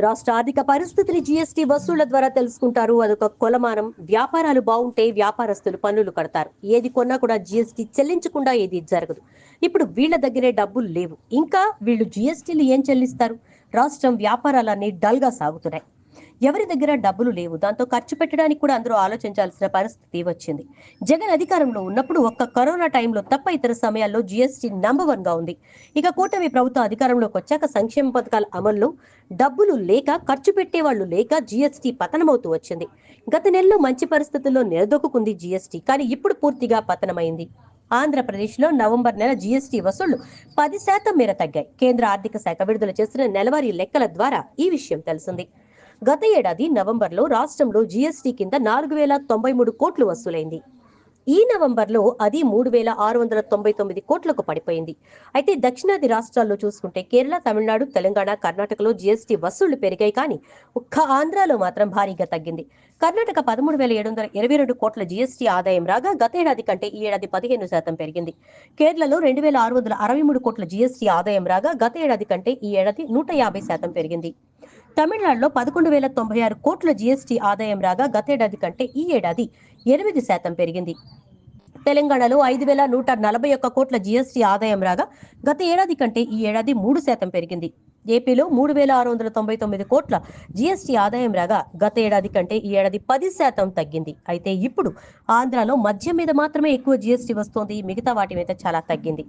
రాష్ట్ర ఆర్థిక పరిస్థితిని జీఎస్టీ వసూళ్ళ ద్వారా తెలుసుకుంటారు. అదొక కొలమానం. వ్యాపారాలు బాగుంటే వ్యాపారస్తులు పన్నులు కడతారు. ఏది కొన్నా కూడా జీఎస్టీ చెల్లించకుండా ఏది జరగదు. ఇప్పుడు వీళ్ళ దగ్గరే డబ్బులు లేవు. ఇంకా వీళ్ళు జీఎస్టీలు ఏం చెల్లిస్తారు? రాష్ట్రం వ్యాపారాలన్నీ డల్గా సాగుతున్నాయి. ఎవరి దగ్గర డబ్బులు లేవు? దాంతో ఖర్చు పెట్టడానికి కూడా అందరూ ఆలోచించాల్సిన పరిస్థితి వచ్చింది. జగన్ అధికారంలో ఉన్నప్పుడు ఒక్క కరోనా టైంలో తప్ప ఇతర సమయాల్లో జీఎస్టీ నంబర్ వన్గా ఉంది. ఇక కూటమి ప్రభుత్వం అధికారంలోకి వచ్చాక సంక్షేమ పథకాల అమల్లో డబ్బులు లేక ఖర్చు పెట్టే వాళ్ళు లేక జీఎస్టీ పతనమవుతూ వచ్చింది. గత నెలలో మంచి పరిస్థితుల్లో నిలదొక్కుంది జీఎస్టీ కానీ ఇప్పుడు పూర్తిగా పతనమైంది. ఆంధ్రప్రదేశ్లో నవంబర్ నెల జీఎస్టీ వసూళ్ళు పది శాతం మేర తగ్గాయి. కేంద్ర ఆర్థిక శాఖ విడుదల చేసిన నెలవారీ లెక్కల ద్వారా ఈ విషయం తెలిసింది. గత ఏడాది నవంబర్లో రాష్ట్రంలో జీఎస్టీ కింద నాలుగు వేల తొంభై మూడు కోట్లు వసూలైంది. ఈ నవంబర్లో అది మూడు వేల ఆరు వందల తొంభై తొమ్మిది కోట్లకు పడిపోయింది. అయితే దక్షిణాది రాష్ట్రాల్లో చూసుకుంటే కేరళ తమిళనాడు తెలంగాణ కర్ణాటకలో జీఎస్టీ వసూళ్ళు పెరిగాయి కానీ ఒక్క ఆంధ్రాలో మాత్రం భారీగా తగ్గింది. కర్ణాటక పదమూడు వేల ఏడు వందల ఇరవై రెండు కోట్ల జీఎస్టీ ఆదాయం రాగా గతేడాది కంటే ఈ ఏడాది పదిహేను శాతం పెరిగింది. కేరళలో రెండు వేల ఆరు వందల అరవై మూడు కోట్ల జీఎస్టీ ఆదాయం రాగా గత ఏడాది కంటే ఈ ఏడాది నూట యాభై శాతం పెరిగింది. తమిళనాడులో పదకొండు వేల తొంభై ఆరు కోట్ల జీఎస్టీ ఆదాయం రాగా గతేడాది కంటే ఈ ఏడాది ఎనిమిది శాతం పెరిగింది. తెలంగాణలో ఐదు వేల నూట నలభై ఒక్క కోట్ల జీఎస్టీ ఆదాయం రాగా గత ఏడాది కంటే ఈ ఏడాది మూడు శాతం పెరిగింది. ఏపీలో మూడు వేల ఆరు వందల తొంభై తొమ్మిది కోట్ల జీఎస్టీ ఆదాయం రాగా గత ఏడాది కంటే ఈ ఏడాది పది శాతం తగ్గింది. అయితే ఇప్పుడు ఆంధ్రాలో మద్యం మీద మాత్రమే ఎక్కువ జీఎస్టీ వస్తోంది. మిగతా వాటి మీద చాలా తగ్గింది.